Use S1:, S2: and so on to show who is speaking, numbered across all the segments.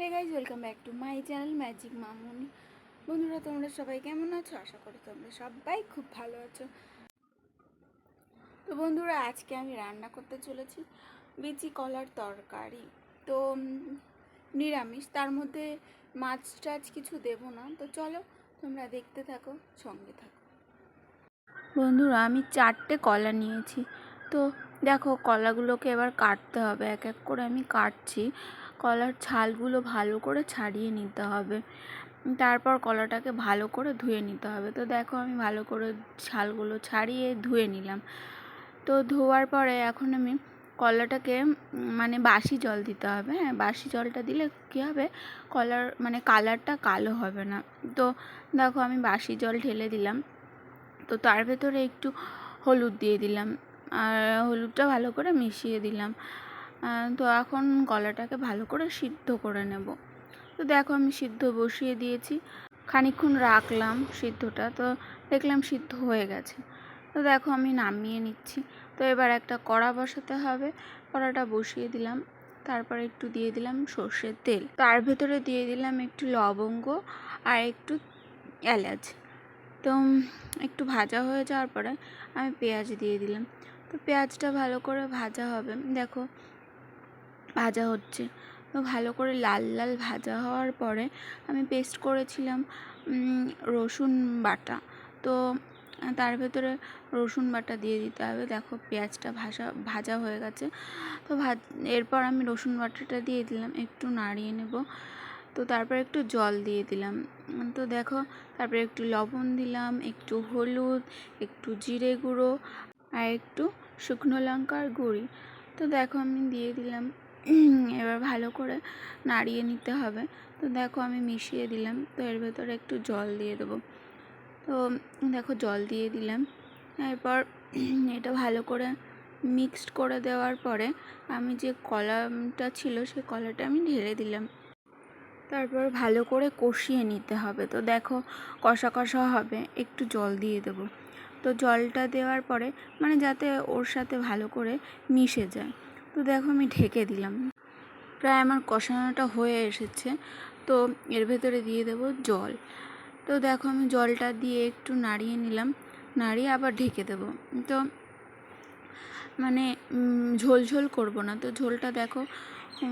S1: Hey guys welcome back to my channel magic Mamuni বন্ধুরা, তোমরা সবাই কেমন আছো? আশা করি তোমরা সবাই খুব ভালো আছো। তো বন্ধুরা, আজকে আমি রান্না করতে চলেছি বিচি কলার তরকারি। তো নিরামিষ, তার মধ্যে মাছ টাছ কিছু দেবো না। তো চলো, তোমরা দেখতে থাকো, সঙ্গে থাকো। বন্ধুরা, আমি চারটে কলা নিয়েছি। তো দেখো, কলাগুলোকে এবার কাটতে হবে। এক এক করে আমি কাটছি। কলার ছালগুলো ভালো করে ছাড়িয়ে নিতে হবে। তারপর কলাটাকে ভালো করে ধুয়ে নিতে হবে। তো দেখো আমি ভালো করে ছালগুলো ছাড়িয়ে ধুয়ে নিলাম। তো ধোয়ার পরে এখন আমি কলাটাকে মানে বাসি জল দিতে হবে। হ্যাঁ বাসি জলটা দিলে কী হবে? কলার মানে কালারটা কালো হবে না। তো দেখো আমি বাসি জল ঢেলে দিলাম। তো তার ভেতরে একটু হলুদ দিয়ে দিলাম। আর হলুদটা ভালো করে মিশিয়ে দিলাম। তো এখন কলাটাকে ভালো করে সিদ্ধ করে নেব। তো দেখো আমি সিদ্ধ বসিয়ে দিয়েছি। খানিকক্ষণ রাখলাম সিদ্ধটা, তো দেখলাম সিদ্ধ হয়ে গেছে। তো দেখো আমি নামিয়ে নিচ্ছি। তো এবার একটা কড়া বসাতে হবে। কড়াটা বসিয়ে দিলাম। তারপরে একটু দিয়ে দিলাম সর্ষের তেল। তার ভেতরে দিয়ে দিলাম একটু লবঙ্গ আর একটু এলাচ। তো একটু ভাজা হয়ে যাওয়ার পরে আমি পেঁয়াজ দিয়ে দিলাম। তো পেঁয়াজটা ভালো করে ভাজা হবে। দেখো ভাজা হচ্ছে। তো ভালো করে লাল লাল ভাজা হওয়ার পরে আমি পেস্ট করেছিলাম রসুন বাটা। তো, তার ভেতরে রসুন বাটা দিয়ে দিতে হবে। দেখো পেঁয়াজটা ভাজা ভাজা হয়ে গেছে। তো ভাজ, এরপর আমি রসুন বাটাটা দিয়ে দিলাম, একটু নাড়িয়ে নেব। তো তারপর একটু জল দিয়ে দিলাম। তো দেখো, তারপরে একটু লবণ দিলাম, একটু হলুদ, একটু জিরে গুঁড়ো আর একটু শুকনো লঙ্কার গুঁড়ি। তো দেখো আমি দিয়ে দিলাম এবার ভালো করে নাড়িয়ে নিতে হবে। তো দেখো আমি মিশিয়ে দিলাম, তো এর ভেতরে একটু জল দিয়ে দেবো। তো দেখো জল দিয়ে দিলাম। এরপর এটা ভালো করে মিক্সড করে দেওয়ার পরে আমি যে কলাটা ছিল, সেই কলাটা আমি ঢেলে দিলাম। তারপর ভালো করে কষিয়ে নিতে হবে। তো দেখো কষা কষা হবে, একটু জল দিয়ে দেবো। তো জলটা দেওয়ার পরে মানে যাতে ওর সাথে ভালো করে মিশে যায়। তো দেখো আমি ঢেকে দিলাম। প্রায় আমার কষানোটা হয়ে এসেছে। তো এর ভেতরে দিয়ে দেবো জল। তো দেখো আমি জলটা দিয়ে একটু নাড়িয়ে নিলাম। নাড়িয়ে আবার ঢেকে দেবো। তো মানে ঝোল ঝোল করব না। তো ঝোলটা দেখো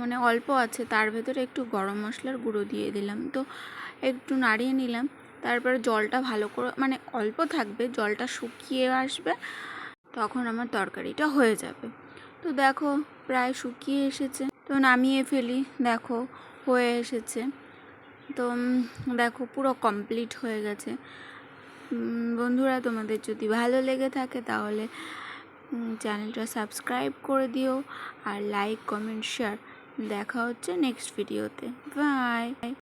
S1: মানে অল্প আছে। তার ভেতরে একটু গরম মশলার গুঁড়ো দিয়ে দিলাম। তো একটু নাড়িয়ে নিলাম। তারপরে জলটা ভালো করে মানে অল্প থাকবে। জলটা শুকিয়ে আসবে, তখন আমার তরকারিটা হয়ে যাবে। তো দেখো, প্রায় শুকিয়ে এসেছে। তো নামিয়ে ফেলি, দেখো, হয়ে এসেছে। তো দেখো, পুরো কমপ্লিট হয়ে গেছে। বন্ধুরা, তোমাদের যদি ভালো লেগে থাকে তাহলে চ্যানেলটা সাবস্ক্রাইব করে দিও আর লাইক কমেন্ট শেয়ার দেখা হচ্ছে নেক্সট ভিডিওতে বাই